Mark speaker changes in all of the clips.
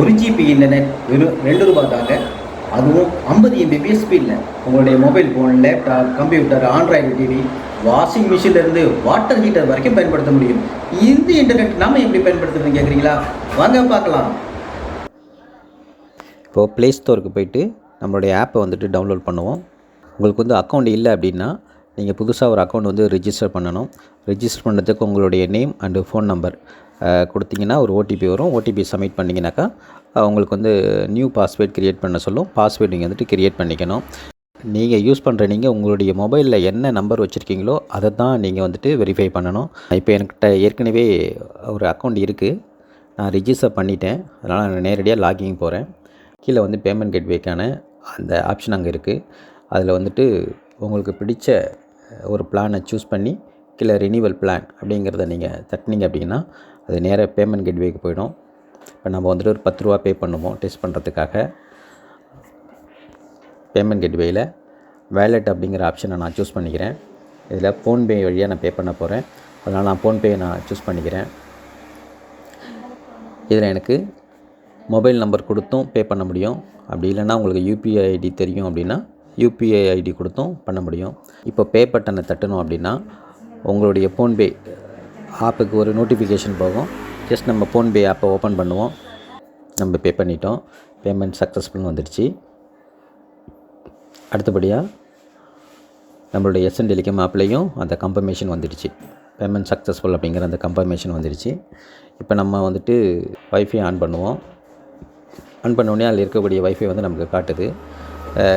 Speaker 1: ஒரு GB internet வெறும் ரெண்டு ரூபாய் தாங்க அதுவும் ஐம்பது எம்பிபிஎஸ் ஸ்பீடில் உங்களுடைய mobile phone laptop computer android TV washing மிஷின்லேருந்து water heater வரைக்கும் பயன்படுத்த முடியும். இந்த இன்டர்நெட் நாம் எப்படி பயன்படுத்துறதுன்னு கேட்குறீங்களா வாங்க பார்க்கலாம்.
Speaker 2: இப்போது ப்ளே ஸ்டோருக்கு போயிட்டு நம்மளுடைய ஆப்பை வந்துட்டு டவுன்லோட் பண்ணுவோம். உங்களுக்கு வந்து அக்கௌண்ட் இல்லை அப்படின்னா நீங்கள் புதுசாக ஒரு அக்கௌண்ட் வந்து ரிஜிஸ்டர் பண்ணணும். ரிஜிஸ்டர் பண்ணுறதுக்கு உங்களுடைய நேம் அண்டு ஃபோன் நம்பர் கொடுத்தீங்கன்னா ஒரு ஓடிபி வரும். ஓடிபி சப்மிட் பண்ணிங்கனாக்கா உங்களுக்கு வந்து நியூ பாஸ்வேர்ட் க்ரியேட் பண்ண சொல்லும். பாஸ்வேர்டு நீங்கள் வந்துட்டு க்ரியேட் பண்ணிக்கணும். நீங்கள் யூஸ் பண்ணுற நீங்கள் உங்களுடைய மொபைலில் என்ன நம்பர் வச்சுருக்கீங்களோ அதை தான் நீங்கள் வந்துட்டு வெரிஃபை பண்ணணும். இப்போ என்கிட்ட ஏற்கனவே ஒரு அக்கௌண்ட் இருக்குது நான் ரிஜிஸ்டர் பண்ணிட்டேன். அதனால் நான் நேரடியாக லாகிங் போகிறேன் கீழே வந்து பேமெண்ட் கேட்வேக்கான அந்த ஆப்ஷன் அங்கே இருக்குது அதில் வந்துட்டு உங்களுக்கு பிடிச்ச ஒரு பிளானை சூஸ் பண்ணி கீழே ரினியூவல் பிளான் அப்படிங்கிறத நீங்கள் தட்டினீங்க அப்படின்னா அது நேராக பேமெண்ட் கேட்வேக்கு போயிடும். இப்போ நம்ம வந்துட்டு ஒரு பத்து ரூபா பே பண்ணுவோம். டெஸ்ட் பண்ணுறதுக்காக பேமெண்ட் கேட்வேயில் வேலெட் அப்படிங்கிற ஆப்ஷனை நான் சூஸ் பண்ணிக்கிறேன். இதில் ஃபோன்பே வழியாக நான் பே பண்ண போகிறேன் அதனால் நான் ஃபோன்பே நான் சூஸ் பண்ணிக்கிறேன். இதில் எனக்கு மொபைல் நம்பர் கொடுத்தும் பே பண்ண முடியும். அப்படி இல்லைன்னா உங்களுக்கு யூபிஐ ஐடி தெரியும் அப்படின்னா யூபிஐ ஐடி கொடுத்தும் பண்ண முடியும். இப்போ பே பட்டனை தட்டணும் அப்படின்னா உங்களுடைய ஃபோன்பே ஆப்புக்கு ஒரு நோட்டிஃபிகேஷன் போகும். ஜஸ்ட் நம்ம ஃபோன்பே ஆப்பை ஓப்பன் பண்ணுவோம். நம்ம பே பண்ணிட்டோம். பேமெண்ட் சக்ஸஸ்ஃபுல்னு வந்துடுச்சு. அடுத்தபடியாக நம்மளுடைய எஸ்என் டெலிகம் ஆப்லேயும் அந்த கன்ஃபர்மேஷன் வந்துடுச்சு. பேமெண்ட் சக்ஸஸ்ஃபுல் அப்படிங்கிற அந்த கன்ஃபர்மேஷன் வந்துடுச்சு. இப்போ நம்ம வந்துட்டு வைஃபை ஆன் பண்ணுவோம். ஆன் பண்ண உடனே அதில் இருக்கக்கூடிய வைஃபை வந்து நமக்கு காட்டுது.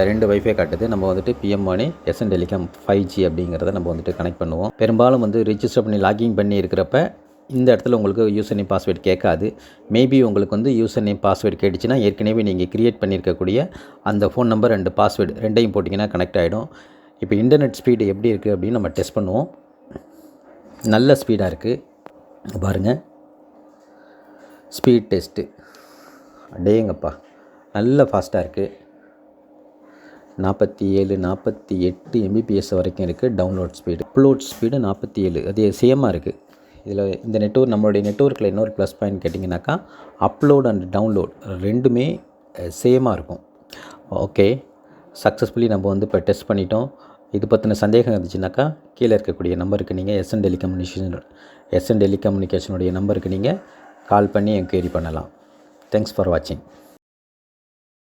Speaker 2: ரெண்டு வைஃபை காட்டுது. நம்ம வந்துட்டு பிஎம் மணி எஸ்என் டெலிகாம் ஃபைவ் ஜி அப்படிங்கிறத நம்ம வந்துட்டு கனெக்ட் பண்ணுவோம். பெரும்பாலும் வந்து ரிஜிஸ்டர் பண்ணி லாகின் பண்ணி இருக்கிறப்ப இந்த இடத்துல உங்களுக்கு யூசர் நேம் பாஸ்வேர்டு கேட்காது. மேபி உங்களுக்கு வந்து யூசர் நேம் பாஸ்வேர்டு கேட்டுச்சுன்னா ஏற்கனவே நீங்கள் க்ரியேட் பண்ணியிருக்கக்கூடிய அந்த ஃபோன் நம்பர் ரெண்டு பாஸ்வேர்டு ரெண்டையும் போட்டிங்கன்னா கனெக்ட் ஆகிடும் இப்போ இன்டர்நெட் ஸ்பீடு எப்படி இருக்குது அப்படின்னு நம்ம டெஸ்ட் பண்ணுவோம். நல்ல ஸ்பீடாக இருக்குது பாருங்கள் ஸ்பீட் டெஸ்ட்டு அடேங்கப்பா. நல்ல ஃபாஸ்ட்டாக இருக்குது நாற்பத்தி ஏழு நாற்பத்தி எட்டு எம்பிபிஎஸ் வரைக்கும் இருக்குது டவுன்லோட் ஸ்பீடு அப்லோட் ஸ்பீடு நாற்பத்தி ஏழு. அது சேமாக இருக்குது இதில் இந்த நெட்ஒர்க் நம்மளுடைய நெட்ஒர்க்கில் இன்னொரு ப்ளஸ் பாயிண்ட் கேட்டிங்கனாக்கா அப்லோட் அண்ட் டவுன்லோட் ரெண்டுமே சேமாக இருக்கும். ஓகே சக்ஸஸ்ஃபுல்லி நம்ம வந்து இப்போ டெஸ்ட் பண்ணிட்டோம். இது பற்றின சந்தேகம் இருந்துச்சுனாக்கா கீழே இருக்கக்கூடிய நம்பருக்கு நீங்கள் எஸ்என் டெலிகம்யூனிகேஷன் எஸ்என் டெலிகம்யூனிகேஷனுடைய நம்பருக்கு நீங்கள் கால் பண்ணி என்கொயரி பண்ணலாம். தேங்க்ஸ் ஃபார் வாட்சிங்